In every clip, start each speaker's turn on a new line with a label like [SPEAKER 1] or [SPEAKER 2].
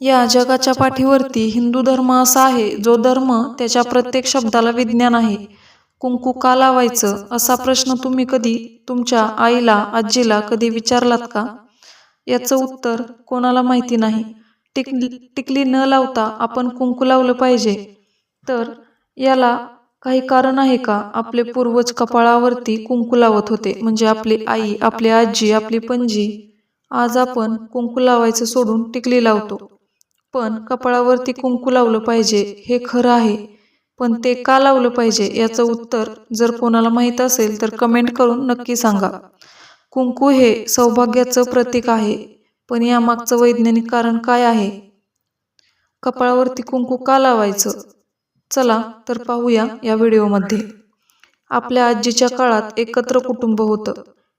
[SPEAKER 1] या जगाच्या पाठीवरती हिंदू धर्म असा आहे जो धर्म त्याच्या प्रत्येक शब्दाला विज्ञान आहे. कुंकू का लावायचं असा प्रश्न तुम्ही कधी तुमच्या आईला आजीला कधी विचारलात का? याचं उत्तर कोणाला माहिती नाही. टिक टिकली न लावता आपण कुंकू लावलं पाहिजे. तर याला काही कारण आहे का? आपले पूर्वज कपाळावरती कुंकू लावत होते म्हणजे आपली आई आपली आजी आपली पणजी. आज आपण कुंकू लावायचं सोडून टिकली लावतो. पण कपाळावरती कुंकू लावलं पाहिजे हे खरं आहे. पण ते का लावलं पाहिजे याचं उत्तर जर कोणाला माहीत असेल तर कमेंट करून नक्की सांगा. कुंकू हे सौभाग्याचं प्रतीक आहे. पण यामागचं वैज्ञानिक कारण काय आहे? कपाळावरती कुंकू का लावायचं? चला तर पाहूया या व्हिडिओमध्ये. आपल्या आजीच्या काळात एकत्र कुटुंब होतं.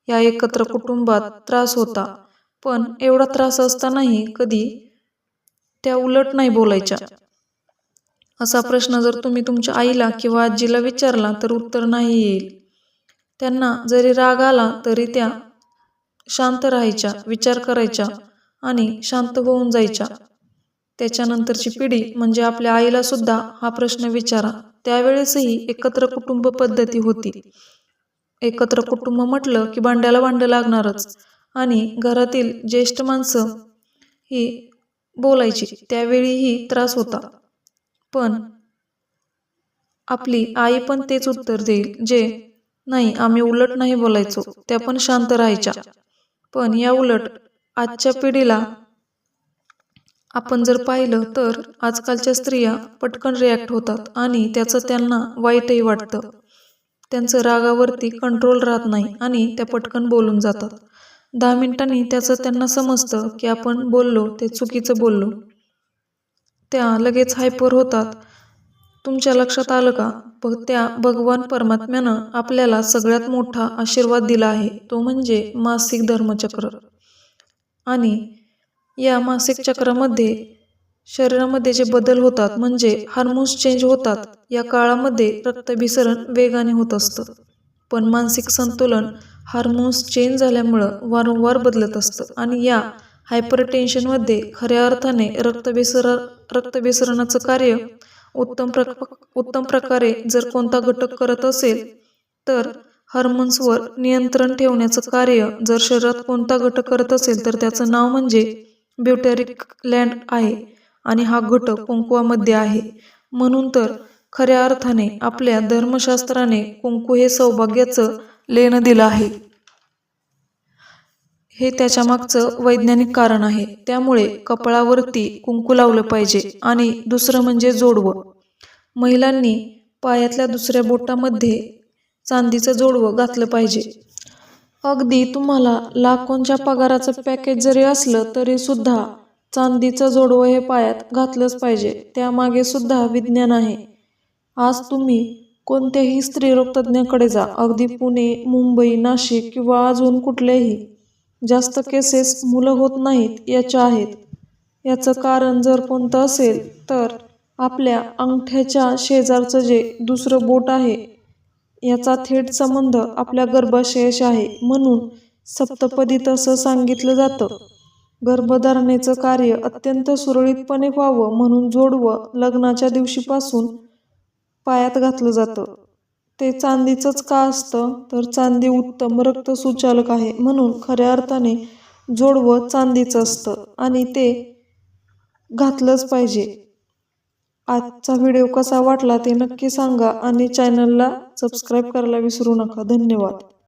[SPEAKER 1] या एकत्र कुटुंबात त्रास होता. पण एवढा त्रास असतानाही कधी त्या उलट नाही बोलायच्या. असा प्रश्न जर तुम्ही तुमच्या आईला किंवा आजीला विचारला तर उत्तर नाही येईल. त्यांना जरी राग आला तरी त्या शांत राहायच्या विचार करायच्या आणि शांत होऊन जायच्या. त्याच्यानंतरची पिढी म्हणजे आपल्या आईला सुद्धा हा प्रश्न विचारा. त्यावेळेसही एकत्र कुटुंब पद्धती होती. एकत्र कुटुंब म्हटलं की भांड्याला भांडं लागणारच आणि घरातील ज्येष्ठ माणसं ही बोलायची त्यावेळीही त्रास होता. पण आपली आई पण तेच उत्तर देईल जे नाही आम्ही उलट नाही बोलायचो त्या पण शांत राहायच्या. पण या उलट आजच्या पिढीला आपण जर पाहिलं तर आजकालच्या स्त्रिया पटकन रिॲक्ट होतात आणि त्याचं त्यांना वाईटही वाटतं. त्यांचं रागावरती कंट्रोल राहत नाही आणि त्या पटकन बोलून जातात. दहा मिनिटांनी त्याचं त्यांना समजतं की आपण बोललो ते चुकीचं बोललो. त्या लगेच हायपर होतात. तुमच्या लक्षात आलं का? ब त्या भगवान परमात्म्यानं आपल्याला सगळ्यात मोठा आशीर्वाद दिला आहे तो म्हणजे मासिक धर्मचक्र. आणि या मासिक चक्रामध्ये शरीरामध्ये जे बदल होतात म्हणजे हार्मोन्स चेंज होतात या काळामध्ये रक्तभिसरण वेगाने होत असतं. पण मानसिक संतुलन हार्मोन्स चेंज झाल्यामुळं वारंवार बदलत असतं आणि या हायपरटेन्शनमध्ये खऱ्या अर्थाने रक्तभिसर रक्तभिसरणाचं कार्य उत्तम प्र उत्तम प्रकारे जर कोणता घटक करत असेल तर हार्मोन्सवर नियंत्रण ठेवण्याचं कार्य जर शरीरात कोणता घटक करत असेल तर त्याचं नाव म्हणजे ब्युटॅरिक लँड आहे आणि हा घटक कुंकुवामध्ये आहे. म्हणून तर खऱ्या अर्थाने आपल्या धर्मशास्त्राने कुंकू हे सौभाग्याचं लेणं दिलं आहे. हे त्याच्या मागचं वैज्ञानिक कारण आहे. त्यामुळे कपाळावरती कुंकू लावलं पाहिजे आणि दुसरं म्हणजे जोडवं. महिलांनी पायातल्या दुसऱ्या बोटामध्ये चांदीचं जोडवं घातलं पाहिजे. अगदी तुम्हाला लाखोंच्या पगाराचं पॅकेज जरी असलं तरी सुद्धा चांदीचं जोडवं हे पायात घातलंच पाहिजे. त्यामागे सुद्धा विज्ञान आहे. आज तुम्ही कोणत्याही स्त्रीरोग तज्ज्ञाकडे जा. अगदी पुणे मुंबई नाशिक किंवा अजून कुठलेही जास्त केसेस मुलं होत नाहीत याच्या आहेत. याचं कारण जर कोणतं असेल तर आपल्या अंगठ्याच्या शेजारचं जे दुसरं बोट आहे याचा थेट संबंध आपल्या गर्भाशयाशी आहे. म्हणून सप्तपदीत असं सांगितलं जातं. गर्भधारणेचं कार्य अत्यंत सुरळीतपणे व्हावं म्हणून जोडवं लग्नाच्या दिवशीपासून पायात घातलं जातं. ते चांदीचंच का असतं? तर चांदी उत्तम रक्तसुचालक आहे म्हणून खऱ्या अर्थाने जोडवं चांदीचं असतं आणि ते घातलंच पाहिजे. आजचा व्हिडिओ कसा वाटला ते नक्की सांगा आणि चॅनलला सबस्क्राईब करायला विसरू नका. धन्यवाद.